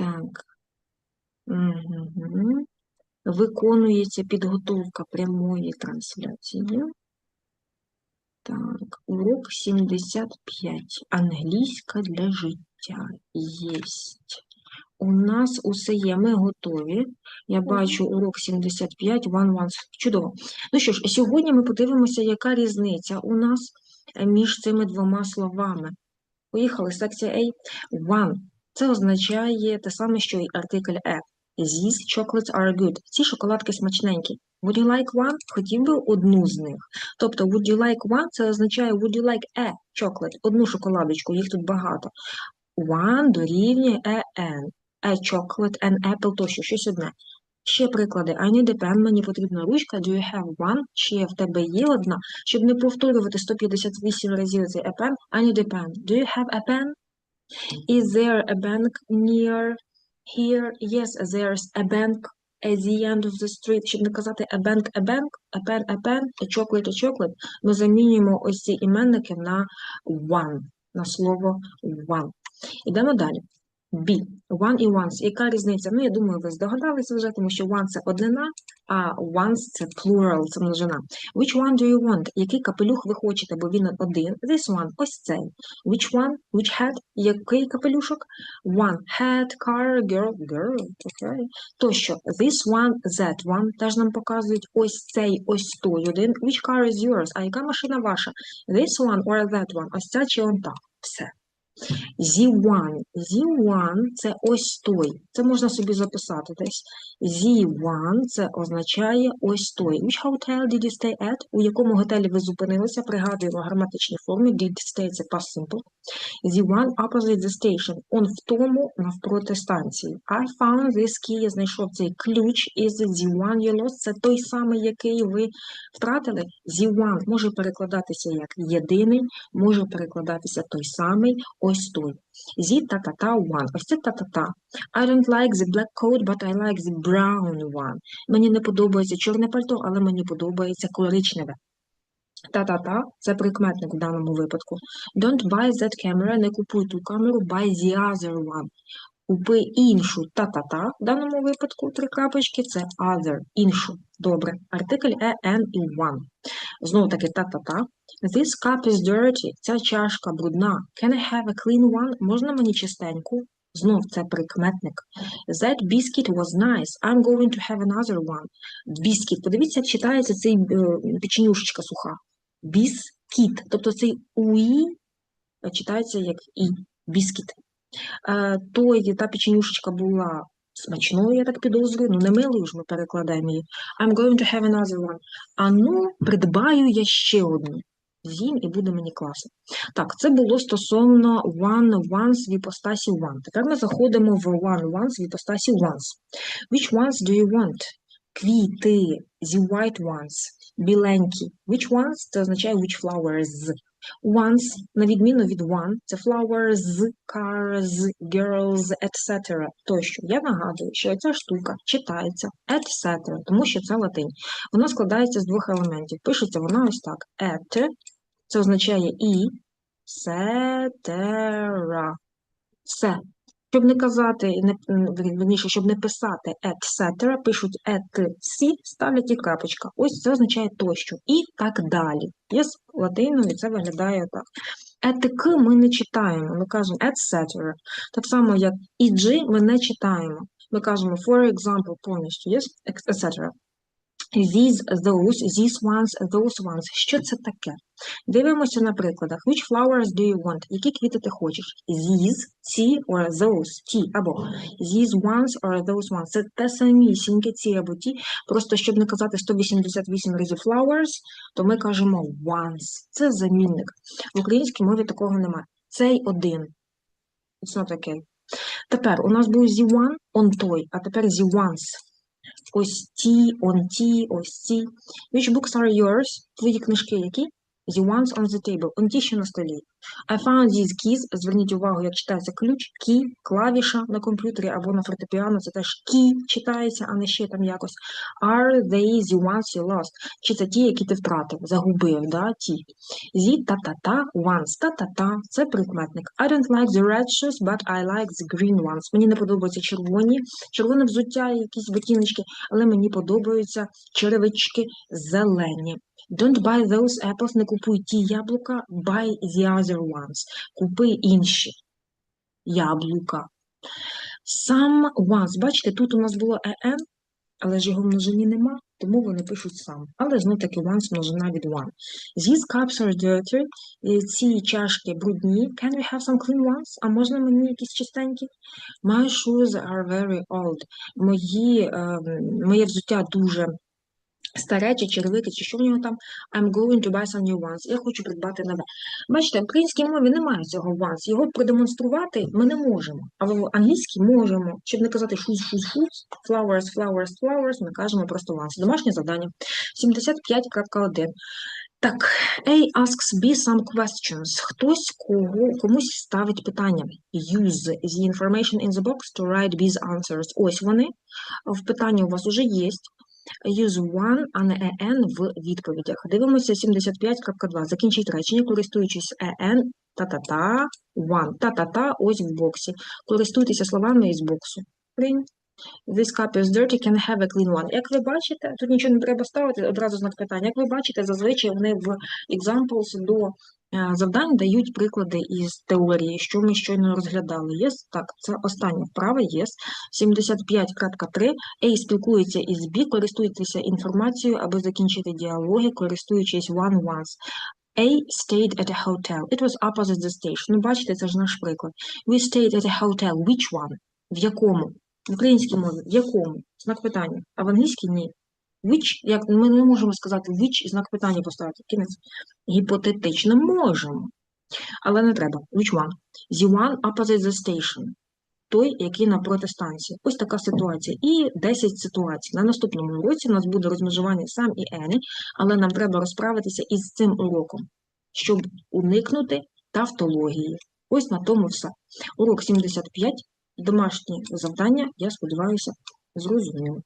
Так. Угу. Виконується підготовка прямої трансляції. Так, урок 75. Англійська для життя. Єсть. У нас усе є, ми готові. Я бачу урок 75, one once. Чудово. Ну що ж, сьогодні ми подивимося, яка різниця у нас е, між цими двома словами. Поїхали, секція A. One. Це означає те саме, що і артикль E. These chocolates are good. Ці шоколадки смачненькі. Would you like one? Хотів би одну з них. Тобто, would you like one? Це означає would you like a chocolate? Одну шоколадочку, їх тут багато. One дорівнює a an. A chocolate, an apple, тощо, щось одне. Ще приклади. I need a pen, мені потрібна ручка. Do you have one? Ще в тебе є одна. Щоб не повторювати 158 разів цей a pen, I need a pen. Do you have a pen? Is there a bank near here? Yes, there's a bank at the end of the street. Щоб не казати a bank, a bank, a pen, a pen, a chocolate, a chocolate, ми замінюємо ось ці іменники на one, на слово one. Ідемо далі. B. One і once. Яка різниця? Ну, я думаю, ви здогадалися вже, тому що one – це однина, а once – це plural, це множина. Which one do you want? Який капелюх ви хочете, бо він один. This one – ось цей. Which one? Which hat? Який капелюшок? One hat, car, girl, girl, okay. Тощо. This one, that one. Теж нам показують ось цей, ось той один. Which car is yours? А яка машина ваша? This one or that one? Ось ця чи он та? Все. Z1. Z1 – це ось той. Це можна собі записати десь. Z1 – це означає ось той. Which hotel did you stay at? У якому готелі ви зупинилися? Пригадуємо граматичні форми. Did stay – це past simple. Z1 opposite the station. Он в тому навпроти станції. I found this key. Я знайшов цей ключ із Z1 you lost. Це той самий, який ви втратили. Z1 може перекладатися як єдиний, може перекладатися той самий, ось той. Зі та-та-та one. Ось це та-та-та. I don't like the black coat, but I like the brown one. Мені не подобається чорне пальто, але мені подобається коричневе. Та-та-та – це прикметник в даному випадку. Don't buy that camera, не купуй ту камеру, buy the other one. Купи іншу та-та-та, в даному випадку три крапочки, це other, іншу. Добре. Артикль e, an і one. Знову таки та-та-та. This cup is dirty. Ця чашка брудна. Can I have a clean one? Можна мені чистеньку? Знов це прикметник. That biscuit was nice. I'm going to have another one. Biscuit. Подивіться, як читається цей е, печенюшечка суха. Біскіт. Тобто цей уї читається як і. Біскіт. Е, той, та печенюшечка була смачною, я так підозрюю, ну не милою ж ми перекладаємо її. I'm going to have another one. А ну, придбаю я ще одну. З'їм і буде мені класно. Так, це було стосовно one once в іпостасі one. Тепер ми заходимо в one once в іпостасі once. Which ones do you want? Квіти, the white ones, біленькі. Which ones? Це означає which flowers. Once, на відміну від one, це flowers, cars, girls, etc. Тощо. Я нагадую, що ця штука читається etc., тому що це латинь. Вона складається з двох елементів. Пишеться вона ось так. Et, це означає і, cetera. Все. Щоб не казати, не, верніше, щоб не писати etc., пишуть et, сі, ставлять і крапочка. Ось це означає тощо. І так далі. Є латиною це виглядає так. Етики ми не читаємо, ми кажемо etc. Так само, як «eg» ми не читаємо. Ми кажемо, for example, повністю, yes, etc. These, those, these ones, those ones. Що це таке? Дивимося на прикладах. Which flowers do you want? Які квіти ти хочеш? These, ці, or those, ті, або these ones or those ones. Це те самісіньке, ці або ті. Просто, щоб не казати 188 разів flowers, то ми кажемо ones. Це замінник. В українській мові такого немає. Цей один. It's not okay. Тепер у нас був the one, on той, а тепер the ones. Ось ті, он ті, ось ці. Which books are yours? Твої книжки які? The ones on the table. Он ті, що на столі. I found these keys. Зверніть увагу, як читається ключ, key, клавіша на комп'ютері або на фортепіано. Це теж key читається, а не ще там якось. Are they the ones you lost? Чи це ті, які ти втратив, загубив, да? ті. The та-та-та, ones, та-та-та. Це прикметник. I don't like the red shoes, but I like the green ones. Мені не подобаються червоні, червоне взуття, якісь ботиночки, але мені подобаються черевички зелені. Don't buy those apples, не купуй ті яблука, buy the other ones. Купи інші яблука. Some ones, бачите, тут у нас було en, але ж його в множині нема, тому вони пишуть сам. Але знов таки once множина від one. These cups are dirty. Е, Ці чашки брудні. Can we have some clean ones? А можна мені якісь чистенькі? My shoes are very old. Мої, е, моє взуття дуже старе, чи червики, чи що в нього там. I'm going to buy some new ones. Я хочу придбати нове. Бачите, в українській мові немає цього once. Його продемонструвати ми не можемо. А в англійській можемо. Щоб не казати shoes, shoes, shoes, flowers, flowers, flowers, ми кажемо просто once. Домашнє завдання. 75.1. Так, A asks B some questions. Хтось кого, комусь ставить питання. Use the information in the box to write B's answers. Ось вони. В питанні у вас уже є. Use one, а не en в відповідях. Дивимося 75.2. Закінчіть речення, користуючись en, та-та-та, one, та-та-та, ось в боксі. Користуйтеся словами із боксу. This cup is dirty, can have a clean one. Як ви бачите, тут нічого не треба ставити, одразу знак питання. Як ви бачите, зазвичай вони в examples до завдань дають приклади із теорії, що ми щойно розглядали. Yes? Так, це остання вправа, yes. 75.3. A спілкується із B, користуйтеся інформацією, аби закінчити діалоги, користуючись one once. A stayed at a hotel. It was opposite the station. Ну, бачите, це ж наш приклад. We stayed at a hotel. Which one? В якому? В українській мові. В якому? Знак питання. А в англійській ні. Which, як ми не можемо сказати which і знак питання поставити. Кінець. Гіпотетично можемо. Але не треба. Which one? The one opposite the station. Той, який напроти станції. Ось така ситуація. І 10 ситуацій. На наступному уроці у нас буде розмежування сам і any, але нам треба розправитися із цим уроком, щоб уникнути тавтології. Ось на тому все. Урок 75. Домашні завдання, я сподіваюся, зрозуміли.